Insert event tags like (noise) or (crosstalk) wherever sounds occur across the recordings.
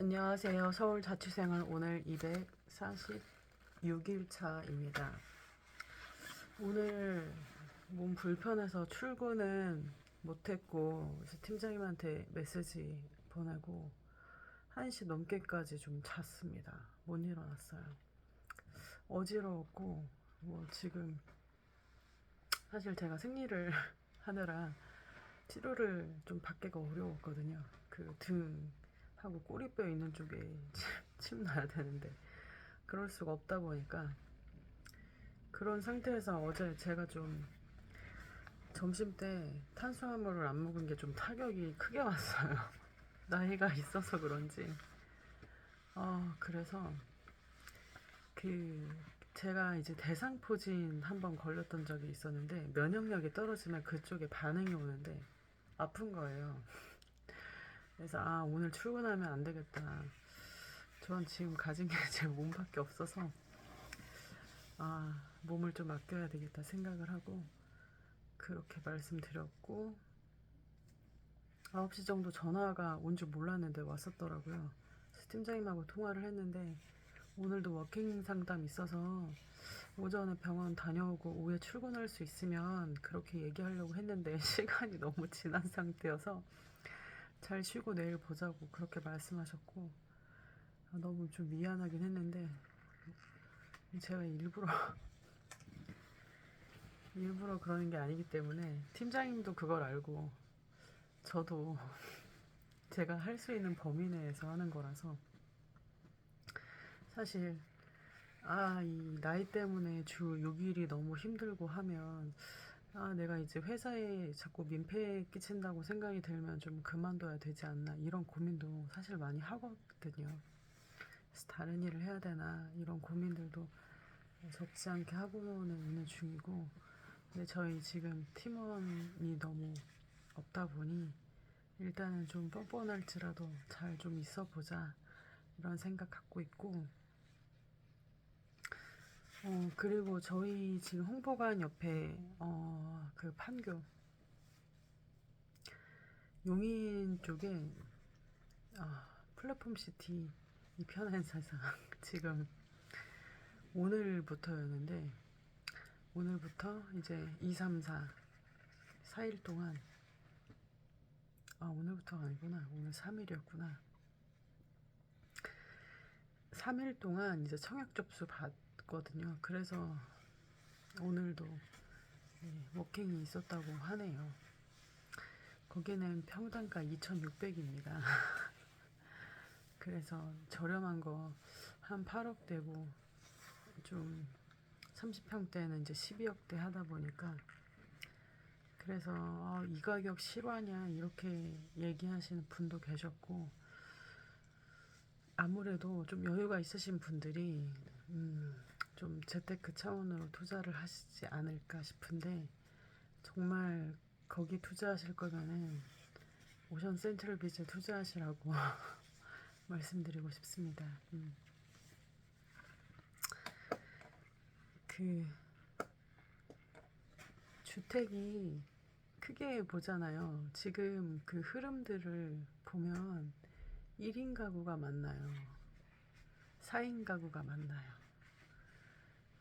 안녕하세요. 서울 자취생활 오늘 246일차입니다. 오늘 몸 불편해서 출근은 못했고 그래서 팀장님한테 메시지 보내고 1시 넘게까지 좀 잤습니다. 못 일어났어요. 어지러웠고 뭐 지금 사실 제가 생리를 (laughs) 하느라 치료를 좀 받기가 어려웠거든요. 그등 하고 꼬리뼈 있는 쪽에 (laughs) 침, 침 놔야 되는데 그럴 수가 없다 보니까 그런 상태에서 어제 제가 좀 점심 때 탄수화물을 안 먹은 게 좀 타격이 크게 왔어요. (laughs) 나이가 있어서 그런지. 어, 그래서 그 제가 이제 대상포진 한 번 걸렸던 적이 있었는데 면역력이 떨어지면 그쪽에 반응이 오는데 아픈 거예요. 그래서 아 오늘 출근하면 안 되겠다. 전 지금 가진 게 (laughs) 제 몸밖에 없어서 아 몸을 좀 아껴야 되겠다 생각을 하고 그렇게 말씀드렸고 9시 정도 전화가 온 줄 몰랐는데 왔었더라고요. 팀장님하고 통화를 했는데 오늘도 워킹 상담 있어서 오전에 병원 다녀오고 오후에 출근할 수 있으면 그렇게 얘기하려고 했는데 (laughs) 시간이 너무 지난 상태여서 잘 쉬고 내일 보자고 그렇게 말씀하셨고 아, 너무 좀 미안하긴 했는데 제가 일부러 (laughs) 일부러 그러는 게 아니기 때문에 팀장님도 그걸 알고 저도 (laughs) 제가 할 수 있는 범위 내에서 하는 거라서 사실 아 이 나이 때문에 주 6일이 너무 힘들고 하면 아 내가 이제 회사에 자꾸 민폐 끼친다고 생각이 들면 좀 그만둬야 되지 않나 이런 고민도 사실 많이 하거든요. 그래서 다른 일을 해야 되나 이런 고민들도 적지 않게 하고는 있는 중이고 근데 저희 지금 팀원이 너무 없다 보니 일단은 좀 뻔뻔할지라도 잘 좀 있어 보자 이런 생각 갖고 있고 어 그리고 저희 지금 홍보관 옆에 어 그 판교. 용인 쪽에 아 플랫폼 시티 이 편한 세상 (laughs) 지금 오늘부터였는데 오늘부터 이제 2, 3, 4 4일 동안 아 오늘부터가 아니구나. 오늘 3일이었구나. 3일 동안 이제 청약 접수 받 거든요. 그래서 오늘도 네, 워킹이 있었다고 하네요. 거기는 평당가 2,600입니다. (laughs) 그래서 저렴한 거 한 8억 되고 좀 30평대는 이제 12억대 하다 보니까 그래서 아, 이 가격 실화냐 이렇게 얘기하시는 분도 계셨고 아무래도 좀 여유가 있으신 분들이 음, 좀 재테크 차원으로 투자를 하시지 않을까 싶은데 정말 거기 투자하실 거면은 오션 센트럴 비즈에 투자하시라고 (laughs) 말씀드리고 싶습니다. 음. 그 주택이 크게 보잖아요. 지금 그 흐름들을 보면 1인 가구가 많나요? 4인 가구가 많나요?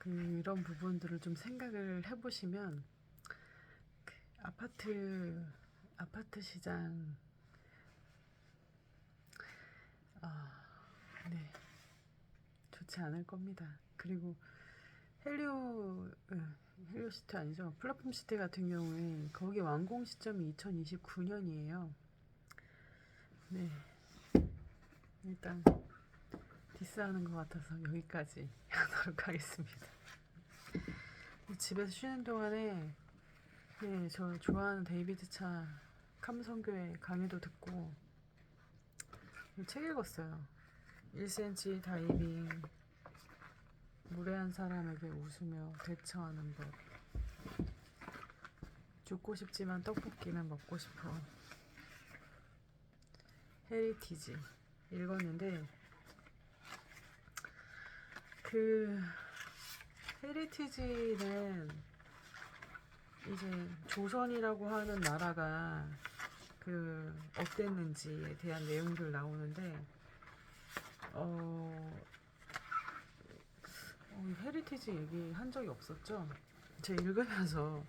그런 부분들을 좀 생각을 해보시면 그 아파트 아파트 시장 아, 네 좋지 않을 겁니다. 그리고 헬리오 어, 헬리오 시티 아니죠? 플랫폼 시티 같은 경우에 거기 완공 시점이 2029년이에요. 네 일단 디스하는 것 같아서 여기까지 (laughs) 하도록 하겠습니다. 집에서 쉬는 동안에 네, 저 좋아하는 데이비드 차 감성교회 강의도 듣고 책 읽었어요. 1cm 다이빙 무례한 사람에게 웃으며 대처하는 법 죽고 싶지만 떡볶이는 먹고 싶어 헤리티지 읽었는데 그 헤리티지는 이제 조선이라고 하는 나라가 그 어땠는지에 대한 내용들 나오는데 어, 어, 이 헤리티지 얘기 한 적이 없었죠. 제가 읽으면서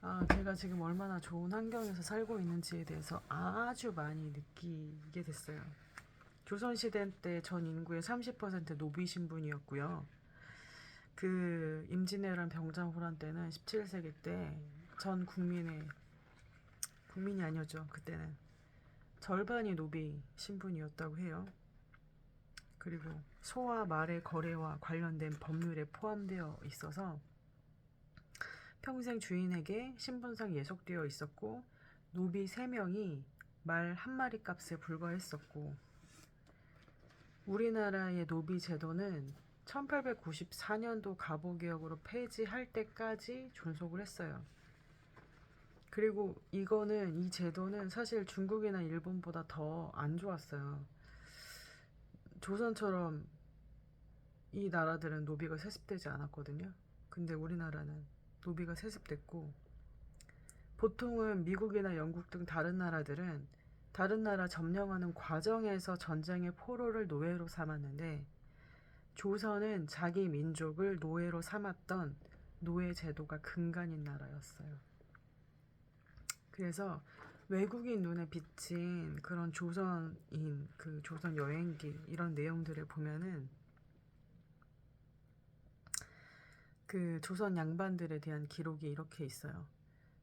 아, 제가 지금 얼마나 좋은 환경에서 살고 있는지에 대해서 아주 많이 느끼게 됐어요. 조선시대 때 전 인구의 30% 노비 신분이었고요. 그 임진왜란 병자호란 때는 17세기 때 전 국민의 국민이 아니었죠. 그때는 절반이 노비 신분이었다고 해요. 그리고 소와 말의 거래와 관련된 법률에 포함되어 있어서 평생 주인에게 신분상 예속되어 있었고 노비 3명이 말 한 마리 값에 불과했었고 우리나라의 노비 제도는 1894년도 갑오개혁으로 폐지할 때까지 존속을 했어요. 그리고 이거는 이 제도는 사실 중국이나 일본보다 더 안 좋았어요. 조선처럼 이 나라들은 노비가 세습되지 않았거든요. 근데 우리나라는 노비가 세습됐고 보통은 미국이나 영국 등 다른 나라들은 다른 나라 점령하는 과정에서 전쟁의 포로를 노예로 삼았는데 조선은 자기 민족을 노예로 삼았던 노예 제도가 근간인 나라였어요. 그래서 외국인 눈에 비친 그런 조선인 그 조선 여행기 이런 내용들을 보면은 그 조선 양반들에 대한 기록이 이렇게 있어요.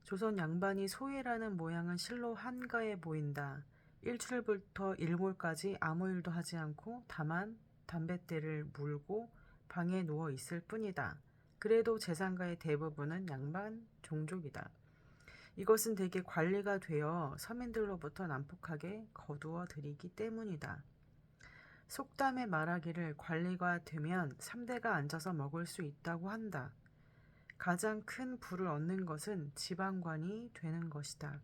조선 양반이 소일하는 모양은 실로 한가해 보인다. 일출부터 일몰까지 아무 일도 하지 않고 다만 담뱃대를 물고 방에 누워 있을 뿐이다. 그래도 재산가의 대부분은 양반 종족이다. 이것은 대개 관리가 되어 서민들로부터 난폭하게 거두어 들이기 때문이다. 속담에 말하기를 관리가 되면 3대가 앉아서 먹을 수 있다고 한다. 가장 큰 부를 얻는 것은 지방관이 되는 것이다.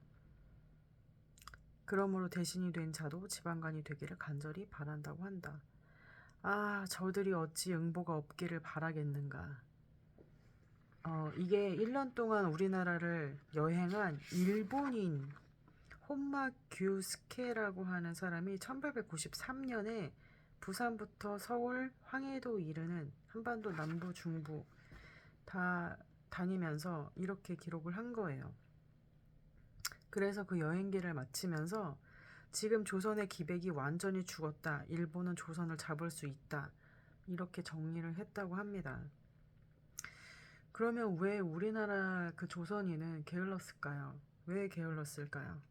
그러므로 대신이 된 자도 지방관이 되기를 간절히 바란다고 한다. 아, 저들이 어찌 응보가 없기를 바라겠는가. 어, 이게 1년 동안 우리나라를 여행한 일본인 혼마 규스케라고 하는 사람이 1893년에 부산부터 서울, 황해도 이르는 한반도 남부, 중부 다 다니면서 이렇게 기록을 한 거예요. 그래서 그 여행기를 마치면서 지금 조선의 기백이 완전히 죽었다. 일본은 조선을 잡을 수 있다. 이렇게 정리를 했다고 합니다. 그러면 왜 우리나라 그 조선인은 게을렀을까요? 왜 게을렀을까요?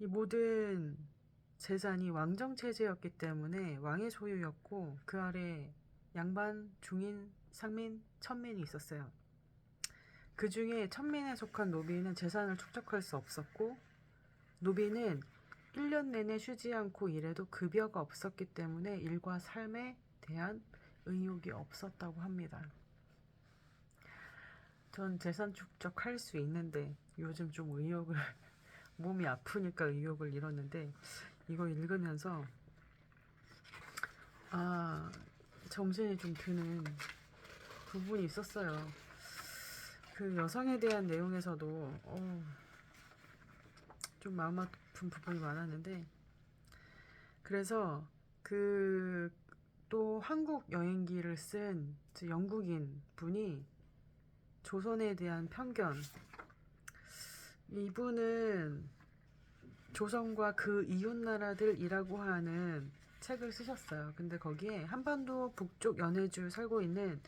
이 모든 재산이 왕정 체제였기 때문에 왕의 소유였고 그 아래 양반, 중인, 상민, 천민이 있었어요. 그 중에 천민에 속한 노비는 재산을 축적할 수 없었고 노비는 1년 내내 쉬지 않고 일해도 급여가 없었기 때문에 일과 삶에 대한 의욕이 없었다고 합니다. 전 재산 축적할 수 있는데 요즘 좀 의욕을 (laughs) 몸이 아프니까 의욕을 잃었는데 이거 읽으면서 아 정신이 좀 드는 부분이 있었어요. 그 여성에 대한 내용에서도 어, 좀 마음 아픈 부분이 많았는데 그래서 그 또 한국 여행기를 쓴 영국인 분이 조선에 대한 편견. 이분은 조선과 그 이웃 나라들이라고 하는 책을 쓰셨어요. 근데 거기에 한반도 북쪽 연해주 살고 있는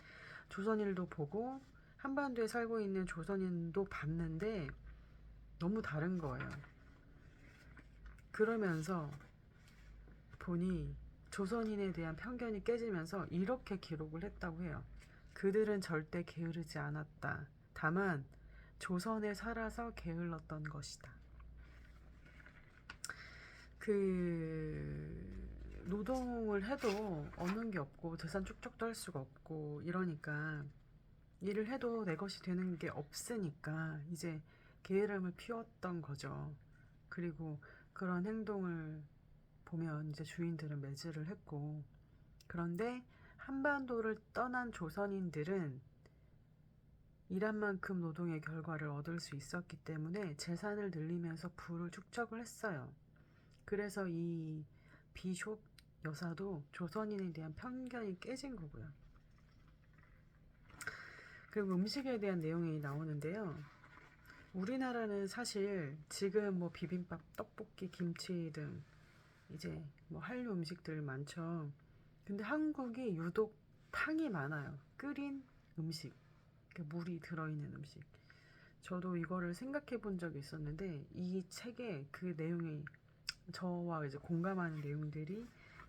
조선인도 보고 한반도에 살고 있는 조선인도 봤는데 너무 다른 거예요. 그러면서 보니 조선인에 대한 편견이 깨지면서 이렇게 기록을 했다고 해요. 그들은 절대 게으르지 않았다. 다만 조선에 살아서 게을렀던 것이다. 그 노동을 해도 얻는 게 없고 재산 축적도 할 수가 없고 이러니까 일을 해도 내 것이 되는 게 없으니까 이제 게으름을 피웠던 거죠. 그리고 그런 행동을 보면 이제 주인들은 매질을 했고 그런데 한반도를 떠난 조선인들은 일한 만큼 노동의 결과를 얻을 수 있었기 때문에 재산을 늘리면서 부를 축적을 했어요. 그래서 이 비숍 여사도 조선인에 대한 편견이 깨진 거고요. 그리고 음식에 대한 내용이 나오는데요. 우리나라는 사실 지금 뭐 비빔밥, 떡볶이, 김치 등 이제 뭐 한류 음식들 많죠. 근데 한국이 유독 탕이 많아요. 끓인 음식, 그 물이 들어있는 음식. 저도 이거를 생각해 본 적이 있었는데 이 책에 그 내용이 저와 이제 공감하는 내용들이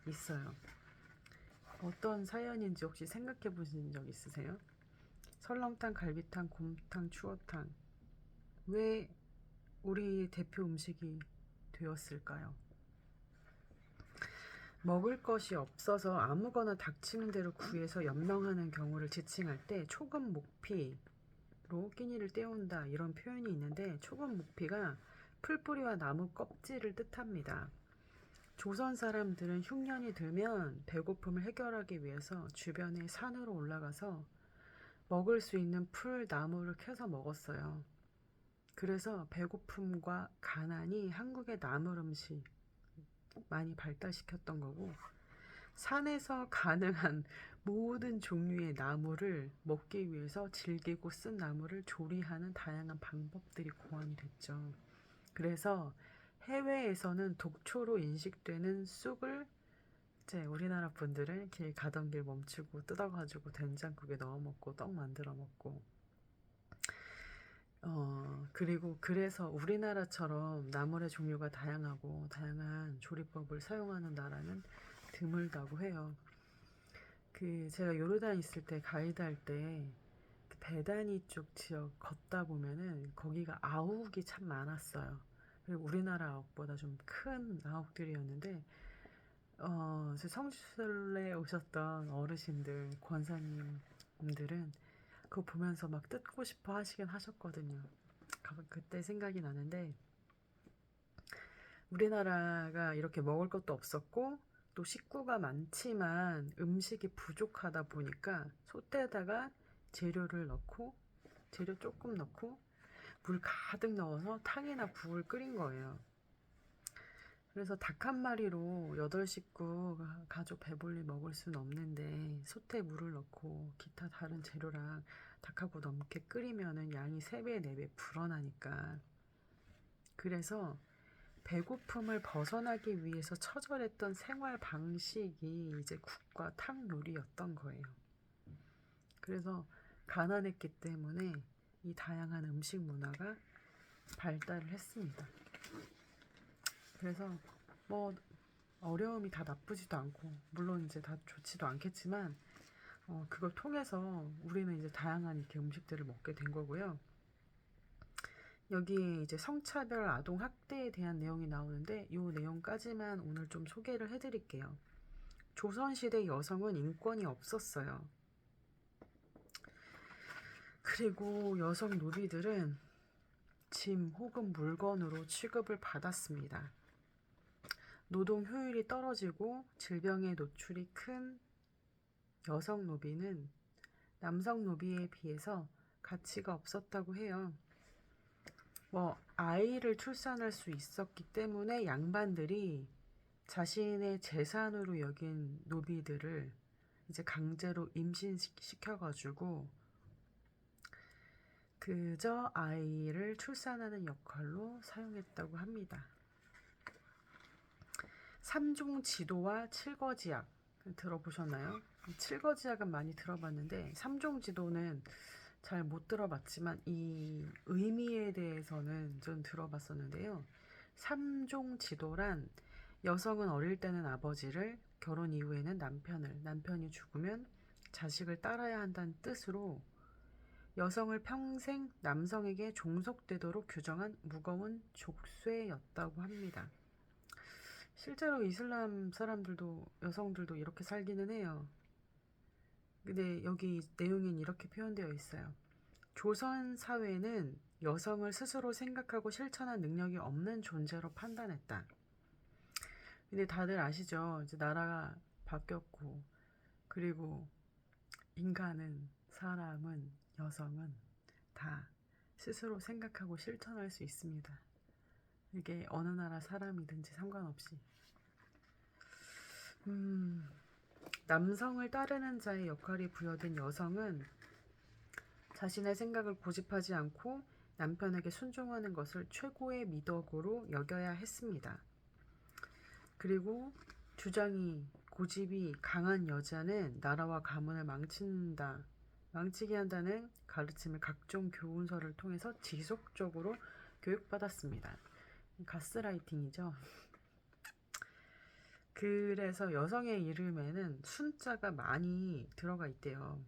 있어요. 어떤 사연인지 혹시 생각해 보신 적 있으세요? 설렁탕, 갈비탕, 곰탕, 추어탕. 왜 우리 대표 음식이 되었을까요? 먹을 것이 없어서 아무거나 닥치는 대로 구해서 연명하는 경우를 지칭할 때 초급 목피로 끼니를 때운다 이런 표현이 있는데 초급 목피가 풀뿌리와 나무 껍질을 뜻합니다. 조선 사람들은 흉년이 들면 배고픔을 해결하기 위해서 주변에 산으로 올라가서 먹을 수 있는 풀, 나무를 캐서 먹었어요. 그래서 배고픔과 가난이 한국의 나물 음식 많이 발달시켰던 거고 산에서 가능한 모든 종류의 나무를 먹기 위해서 질기고 쓴 나무를 조리하는 다양한 방법들이 고안이 됐죠. 그래서 해외에서는 독초로 인식되는 쑥을 이제 우리나라 분들은 길 가던 길 멈추고 뜯어가지고 된장국에 넣어 먹고 떡 만들어 먹고 어 그리고 그래서 우리나라처럼 나물의 종류가 다양하고 다양한 조리법을 사용하는 나라는 드물다고 해요. 그 제가 요르단 있을 때 가이드 할때 그 베다니 쪽 지역 걷다 보면은 거기가 아욱이 참 많았어요. 그리고 우리나라 아욱보다 좀 큰 아욱들이었는데 어, 제 성지순례 오셨던 어르신들, 권사님들은 그거 보면서 막 뜯고 싶어 하시긴 하셨거든요. 가- 그때 생각이 나는데 우리나라가 이렇게 먹을 것도 없었고 또 식구가 많지만 음식이 부족하다 보니까 솥에다가 재료를 넣고 재료 조금 넣고 물 가득 넣어서 탕이나 국을 끓인 거예요. 그래서 닭 한 마리로 여덟 식구 가- 가족 배불리 먹을 수는 없는데 솥에 물을 넣고 기타 다른 재료랑 닭하고 넘게 끓이면은 양이 세 배, 네배 불어나니까. 그래서 배고픔을 벗어나기 위해서 처절했던 생활 방식이 이제 국과 탕 요리였던 거예요. 그래서 가난했기 때문에 이 다양한 음식 문화가 발달을 했습니다. 그래서 뭐 어려움이 다 나쁘지도 않고 물론 이제 다 좋지도 않겠지만 어, 그걸 통해서 우리는 이제 다양한 이렇게 음식들을 먹게 된 거고요. 여기에 이제 성차별 아동 학대에 대한 내용이 나오는데 이 내용까지만 오늘 좀 소개를 해드릴게요. 조선시대 여성은 인권이 없었어요. 그리고 여성 노비들은 짐 혹은 물건으로 취급을 받았습니다. 노동 효율이 떨어지고 질병에 노출이 큰 여성 노비는 남성 노비에 비해서 가치가 없었다고 해요. 뭐 아이를 출산할 수 있었기 때문에 양반들이 자신의 재산으로 여긴 노비들을 이제 강제로 임신시켜가지고 그저 아이를 출산하는 역할로 사용했다고 합니다. 삼종 지도와 칠거지약 들어보셨나요? 칠거지약은 많이 들어봤는데 삼종 지도는 잘 못 들어봤지만 이 의미에 대해서는 좀 들어봤었는데요. 삼종 지도란 여성은 어릴 때는 아버지를 결혼 이후에는 남편을 남편이 죽으면 자식을 따라야 한다는 뜻으로 여성을 평생 남성에게 종속되도록 규정한 무거운 족쇄였다고 합니다. 실제로 이슬람 사람들도 여성들도 이렇게 살기는 해요. 근데 여기 내용엔 이렇게 표현되어 있어요. 조선 사회는 여성을 스스로 생각하고 실천한 능력이 없는 존재로 판단했다. 근데 다들 아시죠? 이제 나라가 바뀌었고, 그리고 인간은, 사람은, 여성은 다 스스로 생각하고 실천할 수 있습니다. 이게 어느 나라 사람이든지 상관없이. 음, 남성을 따르는 자의 역할이 부여된 여성은 자신의 생각을 고집하지 않고 남편에게 순종하는 것을 최고의 미덕으로 여겨야 했습니다. 그리고 주장이 고집이 강한 여자는 나라와 가문을 망친다, 망치게 한다는 가르침을 각종 교훈서를 통해서 지속적으로 교육받았습니다. 가스라이팅이죠. 그래서 여성의 이름에는 순자가 많이 들어가 있대요.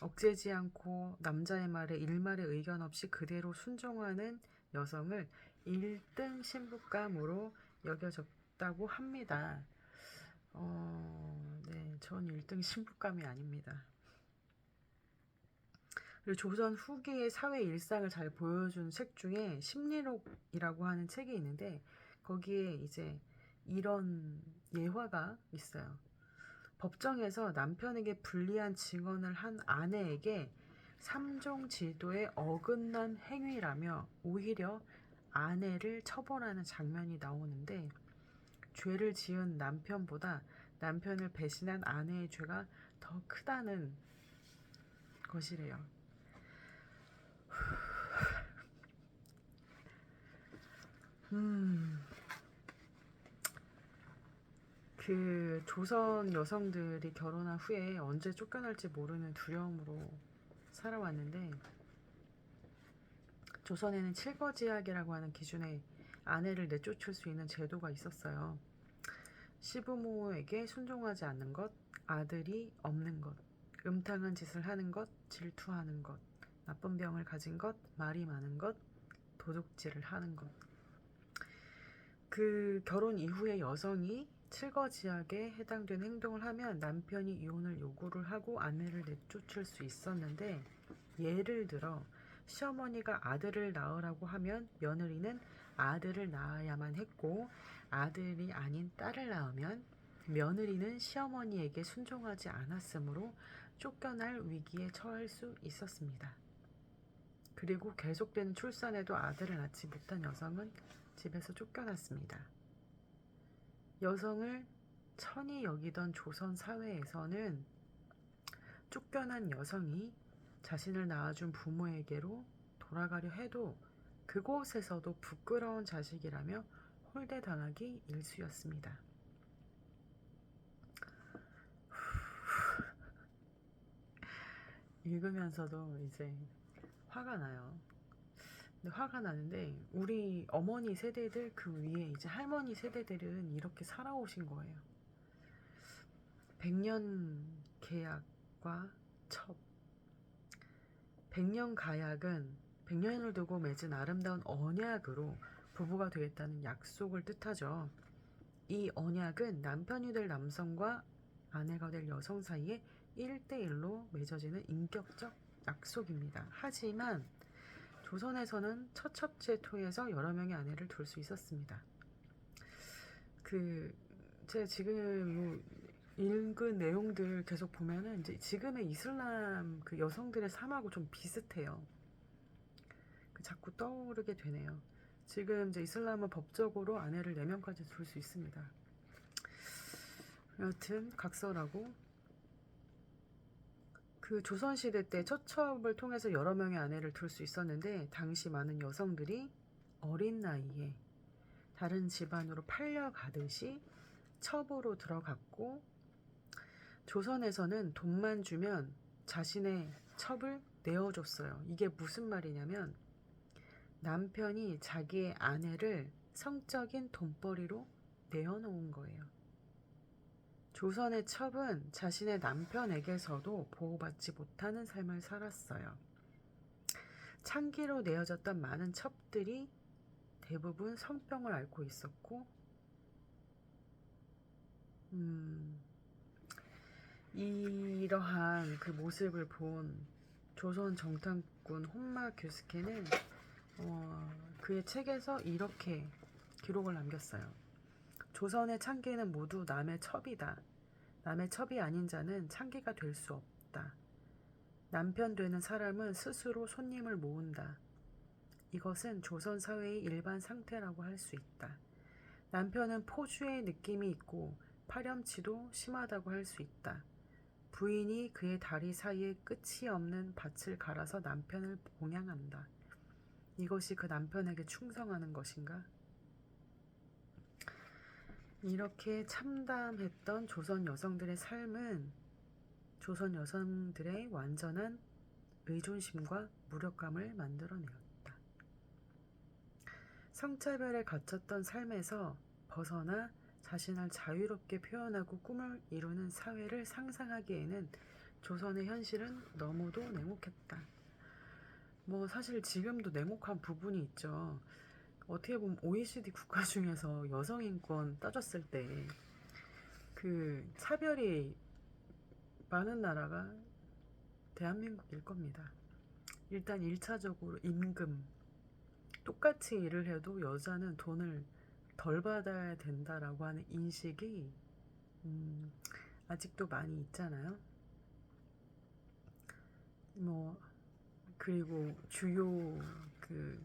억제지 않고 남자의 말에 일말의 의견 없이 그대로 순종하는 여성을 1등 신부감으로 여겨졌다고 합니다. 어, 네, 전 1등 신부감이 아닙니다. 그리고 조선 후기의 사회 일상을 잘 보여준 책 중에 심리록이라고 하는 책이 있는데 거기에 이제 이런 예화가 있어요. 법정에서 남편에게 불리한 증언을 한 아내에게 삼종 지도에 어긋난 행위라며 오히려 아내를 처벌하는 장면이 나오는데 죄를 지은 남편보다 남편을 배신한 아내의 죄가 더 크다는 것이래요. 음. 그 조선 여성들이 결혼한 후에 언제 쫓겨날지 모르는 두려움으로 살아왔는데 조선에는 칠거지약이라고 하는 기준에 아내를 내쫓을 수 있는 제도가 있었어요. 시부모에게 순종하지 않는 것, 아들이 없는 것, 음탕한 짓을 하는 것, 질투하는 것, 나쁜 병을 가진 것, 말이 많은 것, 도둑질을 하는 것. 그 결혼 이후에 여성이 칠거지약에 해당되는 행동을 하면 남편이 이혼을 요구를 하고 아내를 내쫓을 수 있었는데 예를 들어 시어머니가 아들을 낳으라고 하면 며느리는 아들을 낳아야만 했고 아들이 아닌 딸을 낳으면 며느리는 시어머니에게 순종하지 않았으므로 쫓겨날 위기에 처할 수 있었습니다. 그리고 계속되는 출산에도 아들을 낳지 못한 여성은 집에서 쫓겨났습니다. 여성을 천히 여기던 조선 사회에서는 쫓겨난 여성이 자신을 낳아준 부모에게로 돌아가려 해도 그곳에서도 부끄러운 자식이라며 홀대당하기 일쑤였습니다. 읽으면서도 이제 화가 나요. 근데 화가 나는데 우리 어머니 세대들 그 위에 이제 할머니 세대들은 이렇게 살아오신 거예요. 백년 계약과 첩. 백년 가약은 백년을 두고 맺은 아름다운 언약으로 부부가 되겠다는 약속을 뜻하죠. 이 언약은 남편이 될 남성과 아내가 될 여성 사이에 1대1로 맺어지는 인격적 약속입니다. 하지만 조선에서는 처첩제 토에서 여러 명의 아내를 둘 수 있었습니다. 그 제가 지금 뭐 읽은 내용들 계속 보면은 이제 지금의 이슬람 그 여성들의 삶하고 좀 비슷해요. 그 자꾸 떠오르게 되네요. 지금 이제 이슬람은 법적으로 아내를 4명까지 둘 수 있습니다. 여튼 각설하고 그 조선시대 때 처첩을 통해서 여러 명의 아내를 둘 수 있었는데 당시 많은 여성들이 어린 나이에 다른 집안으로 팔려가듯이 첩으로 들어갔고 조선에서는 돈만 주면 자신의 첩을 내어줬어요. 이게 무슨 말이냐면 남편이 자기의 아내를 성적인 돈벌이로 내어놓은 거예요. 조선의 첩은 자신의 남편에게서도 보호받지 못하는 삶을 살았어요. 창기로 내어졌던 많은 첩들이 대부분 성병을 앓고 있었고, 음, 이러한 그 모습을 본 조선 정탐꾼 혼마 교스케는 어, 그의 책에서 이렇게 기록을 남겼어요. 조선의 창기는 모두 남의 첩이다. 남의 첩이 아닌 자는 창기가 될 수 없다. 남편 되는 사람은 스스로 손님을 모은다. 이것은 조선 사회의 일반 상태라고 할 수 있다. 남편은 포주의 느낌이 있고 파렴치도 심하다고 할 수 있다. 부인이 그의 다리 사이에 끝이 없는 밭을 갈아서 남편을 봉양한다. 이것이 그 남편에게 충성하는 것인가? 이렇게 참담했던 조선 여성들의 삶은 조선 여성들의 완전한 의존심과 무력감을 만들어내었다. 성차별에 갇혔던 삶에서 벗어나 자신을 자유롭게 표현하고 꿈을 이루는 사회를 상상하기에는 조선의 현실은 너무도 냉혹했다. 뭐 사실 지금도 냉혹한 부분이 있죠. 어떻게 보면 OECD 국가 (laughs) 중에서 여성 인권 따졌을 때 그 차별이 많은 나라가 대한민국일 겁니다. 일단 1차적으로 임금. 똑같이 일을 해도 여자는 돈을 덜 받아야 된다라고 하는 인식이 음, 아직도 많이 있잖아요. 뭐 그리고 주요 그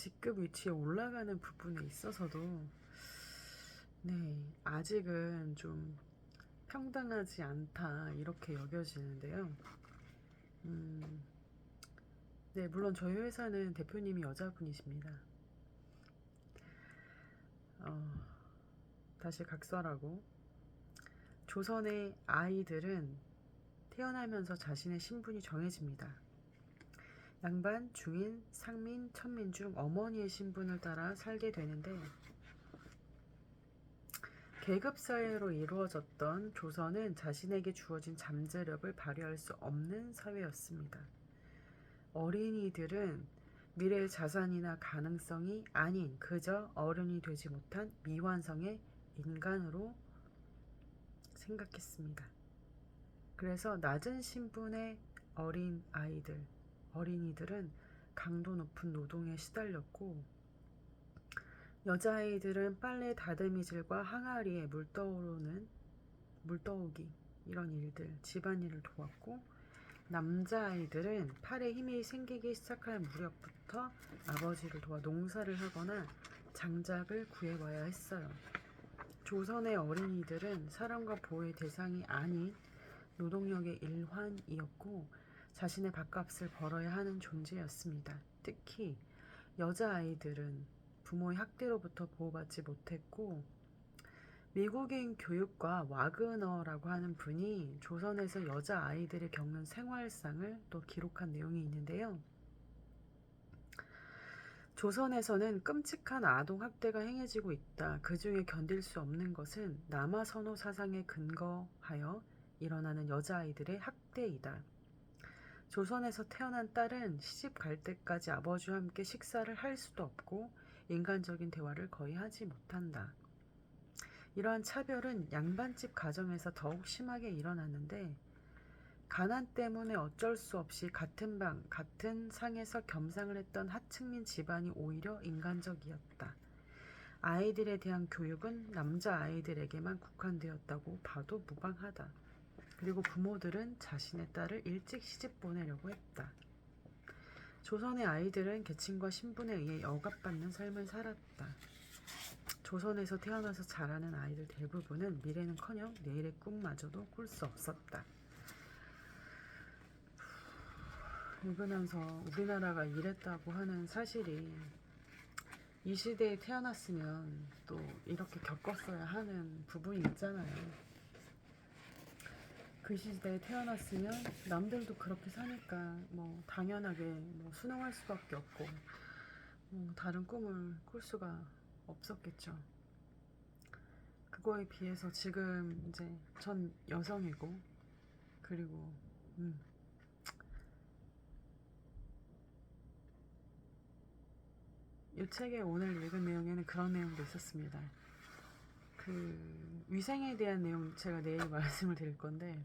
직급 위치에 올라가는 부분에 있어서도 네 아직은 좀 평등하지 않다 이렇게 여겨지는데요. 음, 네 물론 저희 회사는 대표님이 여자분이십니다. 어, 다시 각설하고 조선의 아이들은 태어나면서 자신의 신분이 정해집니다. 양반, 중인, 상민, 천민 중 어머니의 신분을 따라 살게 되는데 계급 사회로 이루어졌던 조선은 자신에게 주어진 잠재력을 발휘할 수 없는 사회였습니다. 어린이들은 미래의 자산이나 가능성이 아닌 그저 어른이 되지 못한 미완성의 인간으로 생각했습니다. 그래서 낮은 신분의 어린 아이들, 어린이들은 강도 높은 노동에 시달렸고 여자아이들은 빨래 다듬이질과 항아리에 물 떠오르는 물 떠오기 이런 일들, 집안일을 도왔고 남자아이들은 팔에 힘이 생기기 시작할 무렵부터 아버지를 도와 농사를 하거나 장작을 구해와야 했어요. 조선의 어린이들은 사랑과 보호의 대상이 아닌 노동력의 일환이었고 자신의 밥값을 벌어야 하는 존재였습니다. 특히 여자아이들은 부모의 학대로부터 보호받지 못했고 미국인 교육과 와그너라고 하는 분이 조선에서 여자 아이들이 겪는 생활상을 또 기록한 내용이 있는데요. 조선에서는 끔찍한 아동 학대가 행해지고 있다. 그 중에 견딜 수 없는 것은 남아 선호 사상에 근거하여 일어나는 여자아이들의 학대이다. 조선에서 태어난 딸은 시집 갈 때까지 아버지와 함께 식사를 할 수도 없고 인간적인 대화를 거의 하지 못한다. 이러한 차별은 양반집 가정에서 더욱 심하게 일어났는데 가난 때문에 어쩔 수 없이 같은 방, 같은 상에서 겸상을 했던 하층민 집안이 오히려 인간적이었다. 아이들에 대한 교육은 남자 아이들에게만 국한되었다고 봐도 무방하다. 그리고 부모들은 자신의 딸을 일찍 시집 보내려고 했다. 조선의 아이들은 계층과 신분에 의해 억압받는 삶을 살았다. 조선에서 태어나서 자라는 아이들 대부분은 미래는커녕 내일의 꿈마저도 꿀 수 없었다. 읽으면서 우리나라가 이랬다고 하는 사실이 이 시대에 태어났으면 또 이렇게 겪었어야 하는 부분이 있잖아요. 그 시대에 태어났으면 남들도 그렇게 사니까 뭐 당연하게 뭐 순응할 수밖에 없고 뭐 다른 꿈을 꿀 수가 없었겠죠. 그거에 비해서 지금 이제 전 여성이고 그리고 음. 이 책에 오늘 읽은 내용에는 그런 내용도 있었습니다. 그 위생에 대한 내용 제가 내일 (laughs) 말씀을 드릴 건데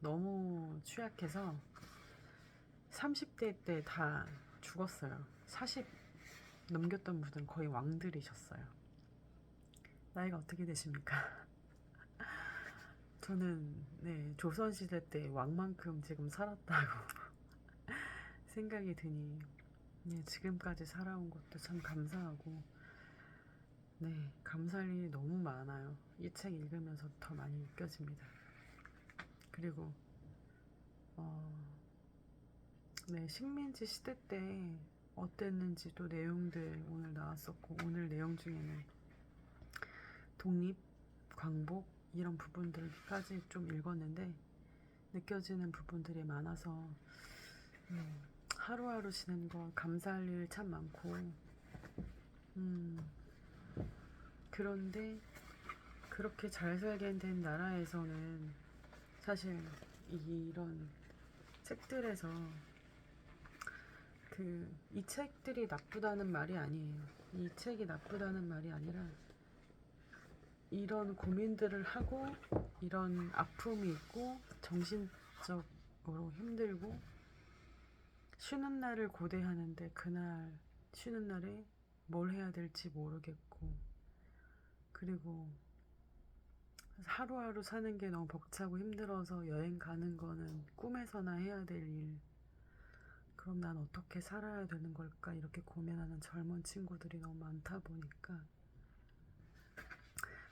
너무 취약해서 30대 때 다 죽었어요. 40 넘겼던 분은 거의 왕들이셨어요. 나이가 어떻게 되십니까? (laughs) 저는 네 조선시대 때 왕만큼 지금 살았다고 (laughs) 생각이 드니 네, 지금까지 살아온 것도 참 감사하고 네, 감사할 일이 너무 많아요. 이 책 읽으면서 더 많이 느껴집니다. 그리고 어, 네, 식민지 시대 때 어땠는지도 내용들 오늘 나왔었고 오늘 내용 중에는 독립, 광복 이런 부분들까지 좀 읽었는데 느껴지는 부분들이 많아서 음, 하루하루 지내는 건 감사할 일 참 많고 음, 그런데 그렇게 잘 살게 된 나라에서는 사실 이런 책들에서 그 이 책들이 나쁘다는 말이 아니에요. 이 책이 나쁘다는 말이 아니라 이런 고민들을 하고 이런 아픔이 있고 정신적으로 힘들고 쉬는 날을 고대하는데 그날 쉬는 날에 뭘 해야 될지 모르겠고 그리고 하루하루 사는 게 너무 벅차고 힘들어서 여행 가는 거는 꿈에서나 해야 될 일. 그럼 난 어떻게 살아야 되는 걸까? 이렇게 고민하는 젊은 친구들이 너무 많다 보니까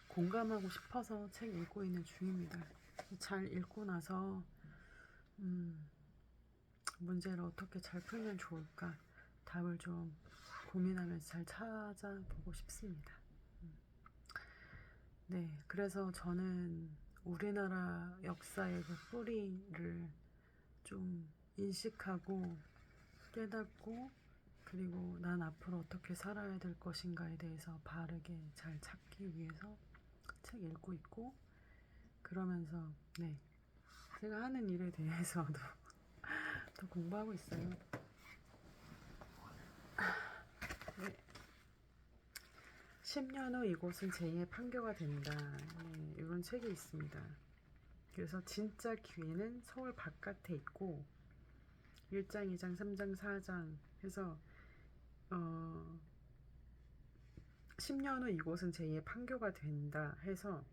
공감하고 싶어서 책 읽고 있는 중입니다. 잘 읽고 나서 음, 문제를 어떻게 잘 풀면 좋을까? 답을 좀 고민하면서 잘 찾아보고 싶습니다. 음. 네, 그래서 저는 우리나라 역사의 그 뿌리를 좀 인식하고 깨닫고 그리고 난 앞으로 어떻게 살아야 될 것인가에 대해서 바르게 잘 찾기 위해서 책 읽고 있고 그러면서 네 제가 하는 일에 대해서도 (laughs) 더 공부하고 있어요. 네. 10년 후 이곳은 제2의 판교가 된다. 네, 이런 책이 있습니다. 그래서 진짜 기회는 서울 바깥에 있고 1장, 2장, 3장, 4장 해서 어 10년 후 이곳은 제2의 판교가 된다 해서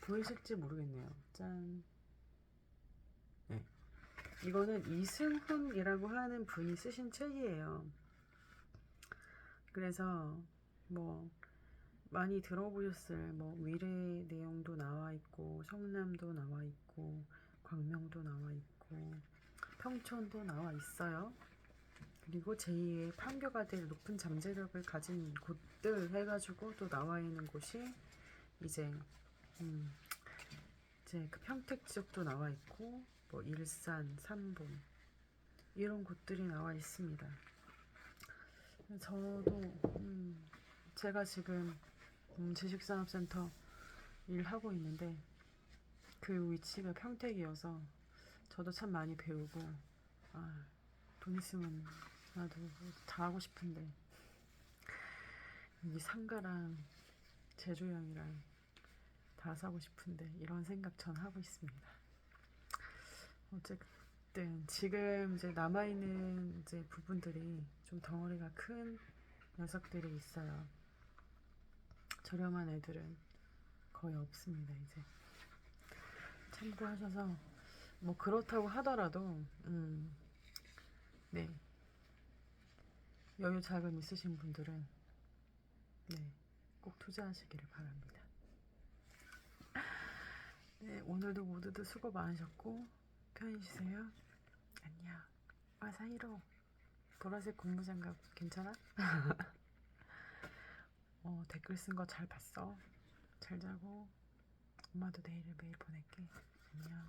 보이실지 모르겠네요. 짠. 네. 이거는 이승훈이라고 하는 분이 쓰신 책이에요. 그래서 뭐 많이 들어보셨을 뭐 위례 내용도 나와 있고 성남도 나와 있고 광명도 나와 있고 평촌도 나와 있어요. 그리고 제2의 판교가 될 높은 잠재력을 가진 곳들 해가지고 또 나와 있는 곳이 이제 음 이제 그 평택 지역도 나와 있고 뭐 일산, 삼봉 이런 곳들이 나와 있습니다. 저도 음 제가 지금 음 지식산업센터 일하고 있는데 그 위치가 평택이어서 저도 참 많이 배우고 아, 돈 있으면 나도 다 하고 싶은데 이 상가랑 제조형이랑 다 사고 싶은데 이런 생각 전 하고 있습니다. 어쨌든 지금 이제 남아 있는 이제 부분들이 좀 덩어리가 큰 녀석들이 있어요. 저렴한 애들은 거의 없습니다 이제. 참고하셔서 뭐 그렇다고 하더라도 음, 네 여유 자금 있으신 분들은 네 꼭 투자하시기를 바랍니다. 네 오늘도 모두들 수고 많으셨고 편히 쉬세요. 안녕. 와사이로 보라색 고무장갑 괜찮아? (laughs) 어 댓글 쓴 거 잘 봤어. 잘 자고 엄마도 내일을 매일 보낼게. 안녕.